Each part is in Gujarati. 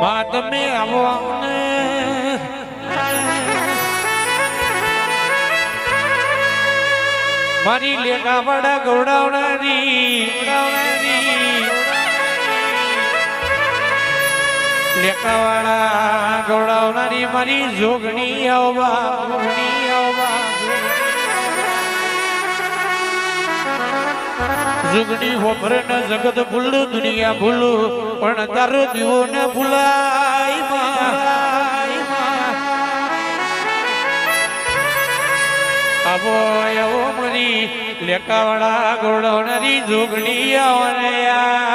માં તમે આવો ને મારી લેખા વડા ગોડાવનારી. લેખાવાળા ગૌડાવનારી મારી જોગણી આવવા જુગડી હોભરે ને જગત ભૂલું, દુનિયા ભૂલું, પણ તારો દીવો ને ભૂલાય. આવો એવો મરી લેકાવાળા ગોળવનારી જોગણી આવને યાર.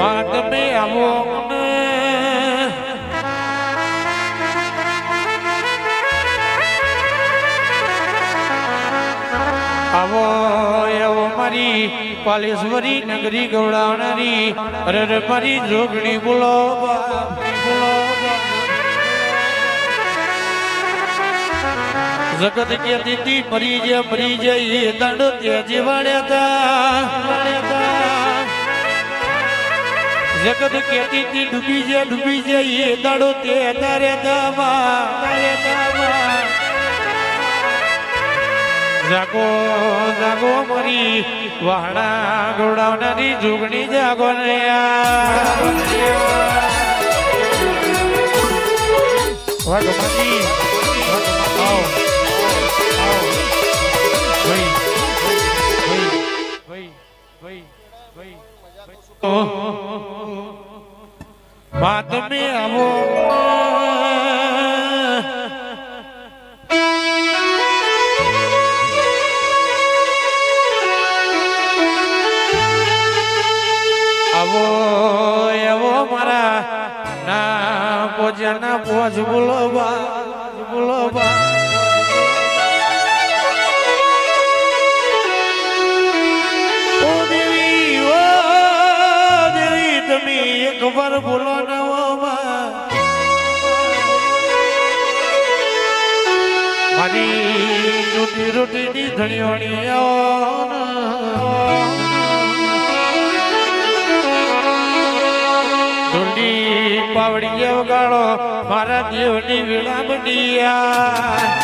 વાત મે આવો આવો એવો મારી પાલેશ્વરી નગરી ગવડાવનારી અરે રે મારી જોગણી બોલો. જગત કે દીદી મરી જે મરી જાય દંડ તે જીવાડ્યા તા જગત કેતી તી ડૂબી જાય ડૂબી જાય એ દાડો તે તારે દાવા. તારે દાવા જાગો જાગો મરી વાણા ગોડાવનારી જુગણી જાગો ને યાર વાઘમાજી મારા ના પોજ્યા ના પોજ બોલો બા બોલો બા તમે એક વાર બોલો મારી રોટી ધણીઓણી પાવડી વગાડો મારા દેવની વિળા મંડિયા